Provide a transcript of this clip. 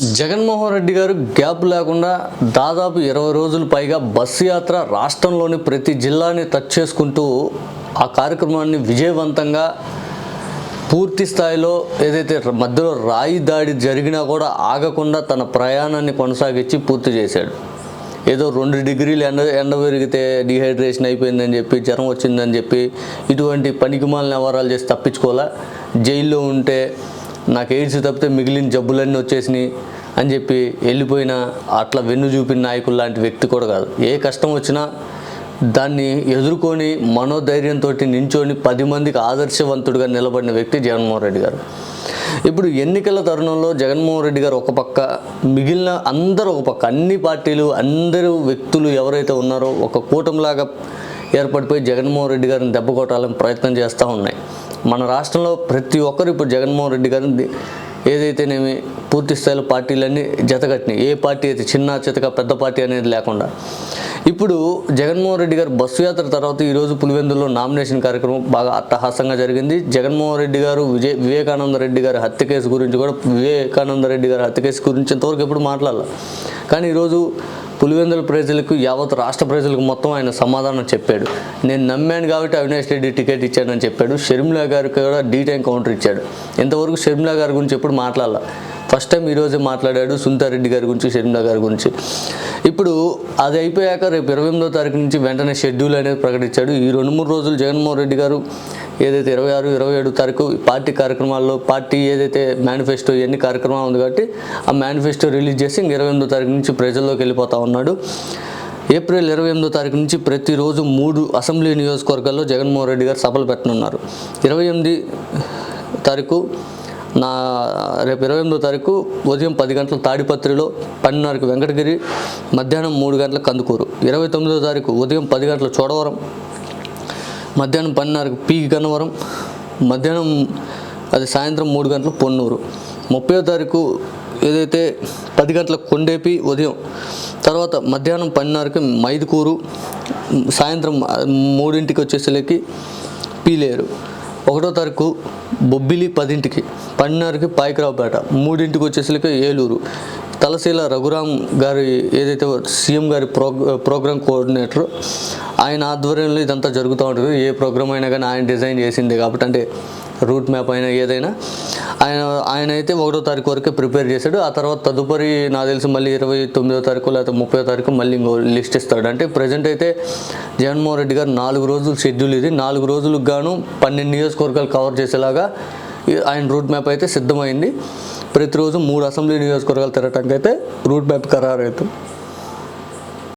జగన్మోహన్ రెడ్డి గారు గ్యాప్ లేకుండా దాదాపు ఇరవై రోజులు పైగా బస్సు యాత్ర రాష్ట్రంలోని ప్రతి జిల్లాని టచ్ చేసుకుంటూ ఆ కార్యక్రమాన్ని విజయవంతంగా పూర్తి స్థాయిలో ఏదైతే మధ్యలో రాయి దాడి జరిగినా కూడా ఆగకుండా తన ప్రయాణాన్ని కొనసాగించి పూర్తి చేశాడు. ఏదో రెండు డిగ్రీలు ఎండ ఎండ పెరిగితే డిహైడ్రేషన్ అయిపోయిందని చెప్పి జ్వరం వచ్చిందని చెప్పి ఇటువంటి పనికిమాలిన వ్యవహారాలు చేసి తప్పించుకోవాలా? జైల్లో ఉంటే నాకు ఎయిడ్స్ తప్పితే మిగిలిన జబ్బులన్నీ వచ్చేసినాయి అని చెప్పి వెళ్ళిపోయిన అట్లా వెన్ను చూపిన నాయకులు లాంటి వ్యక్తి కూడా కాదు. ఏ కష్టం వచ్చినా దాన్ని ఎదుర్కొని మనోధైర్యంతో నించొని పది మందికి ఆదర్శవంతుడిగా నిలబడిన వ్యక్తి జగన్మోహన్ రెడ్డి గారు. ఇప్పుడు ఎన్నికల తరుణంలో జగన్మోహన్ రెడ్డి గారు ఒక పక్క మిగిలిన అందరూ ఒక పక్క అన్ని పార్టీలు అందరూ వ్యక్తులు ఎవరైతే ఉన్నారో ఒక కూటమిలాగా ఏర్పడిపోయి జగన్మోహన్ రెడ్డి గారిని దెబ్బ కొట్టాలని ప్రయత్నం చేస్తూ ఉన్నాయి. మన రాష్ట్రంలో ప్రతి ఒక్కరు ఇప్పుడు జగన్మోహన్ రెడ్డి గారిని ఏదైతేనేమి పూర్తి స్థాయిలో పార్టీలన్నీ జతకట్టినాయి. ఏ పార్టీ అయితే చిన్న చితక పెద్ద పార్టీ అనేది లేకుండా. ఇప్పుడు జగన్మోహన్ రెడ్డి గారు బస్సు యాత్ర తర్వాత ఈరోజు పులివెందులో నామినేషన్ కార్యక్రమం బాగా అట్టహాసంగా జరిగింది. జగన్మోహన్ రెడ్డి గారు విజయ్ వివేకానంద రెడ్డి గారి హత్య కేసు గురించి కూడా వివేకానంద రెడ్డి గారి హత్య కేసు గురించి ఇంతవరకు ఎప్పుడు మాట్లాడాలి. కానీ ఈరోజు పులివెందుల ప్రజలకు యావత్ రాష్ట్ర ప్రజలకు మొత్తం ఆయన సమాధానం చెప్పాడు. నేను నమ్మాను కాబట్టి అవినాష్ రెడ్డి టికెట్ ఇచ్చానని చెప్పాడు. షర్మిలా గారికి కూడా డీటైన్ కౌంటర్ ఇచ్చాడు. ఇంతవరకు షర్మిలా గారి గురించి ఎప్పుడు మాట్లాడాల. ఫస్ట్ టైం ఈరోజే మాట్లాడాడు సునీతారెడ్డి గారి గురించి షర్మిల గారి గురించి. ఇప్పుడు అది అయిపోయాక రేపు ఇరవై ఎనిమిదో తారీఖు నుంచి వెంటనే షెడ్యూల్ అనేది ప్రకటించాడు. ఈ రెండు మూడు రోజులు జగన్మోహన్ రెడ్డి గారు ఏదైతే ఇరవై ఆరు ఇరవై ఏడు తారీఖు పార్టీ కార్యక్రమాల్లో పార్టీ ఏదైతే మేనిఫెస్టో ఇవన్నీ కార్యక్రమాలు ఉంది కాబట్టి ఆ మేనిఫెస్టో రిలీజ్ చేసి ఇంక ఇరవై ఎనిమిదో తారీఖు నుంచి ప్రజల్లోకి వెళ్ళిపోతా ఉన్నాడు. ఏప్రిల్ ఇరవై ఎనిమిదో తారీఖు నుంచి ప్రతిరోజు మూడు అసెంబ్లీ నియోజకవర్గాల్లో జగన్మోహన్ రెడ్డి గారు సభలు పెట్టనున్నారు. ఇరవై ఎనిమిది తారీఖు నా రేపు ఇరవై ఎనిమిదో తారీఖు ఉదయం పది గంటల తాడిపత్రిలో పన్నెండున్నరకు వెంకటగిరి మధ్యాహ్నం మూడు గంటల కందుకూరు. ఇరవై తొమ్మిదో తారీఖు ఉదయం పది గంటల చోడవరం మధ్యాహ్నం పన్నెండున్నరకు పీ గన్నవరం మధ్యాహ్నం అది సాయంత్రం మూడు గంటల పొన్నూరు. ముప్పై తారీఖు ఏదైతే పది గంటల కొండేపి ఉదయం తర్వాత మధ్యాహ్నం పన్నెండున్నరకి మైదుకూరు సాయంత్రం మూడింటికి వచ్చేసరికి పీలేరు ఒకటో తారీఖు బొబ్బిలి పదింటికి పన్నెండున్నరకి పాయకరావుపేట మూడింటికి వచ్చేసరికి ఏలూరు. తలశీల రఘురాం గారి ఏదైతే సీఎం గారి ప్రోగ్ ప్రోగ్రామ్ కోఆర్డినేటర్ ఆయన ఆధ్వర్యంలో ఇదంతా జరుగుతూ ఉంటుంది. ఏ ప్రోగ్రామ్ అయినా కానీ ఆయన డిజైన్ చేసిందే కాబట్టి అంటే రూట్ మ్యాప్ అయినా ఏదైనా ఆయన ఆయన అయితే ఒకటో తారీఖు వరకే ప్రిపేర్ చేశాడు. ఆ తర్వాత తదుపరి నాకు తెలిసి మళ్ళీ ఇరవై తొమ్మిదో తారీఖు లేకపోతే ముప్పై తారీఖు మళ్ళీ ఇంకో లిస్ట్ ఇస్తాడు. అంటే ప్రజెంట్ అయితే జగన్మోహన్ రెడ్డి గారు నాలుగు రోజులు షెడ్యూల్ ఇది. నాలుగు రోజులకు గాను పన్నెండు నియోజకవర్గాలు కవర్ చేసేలాగా ఆయన రూట్ మ్యాప్ అయితే సిద్ధమైంది. ప్రతిరోజు మూడు అసెంబ్లీ నియోజకవర్గాలు తిరగటానికి అయితే రూట్ మ్యాప్ ఖరారు అవుతుంది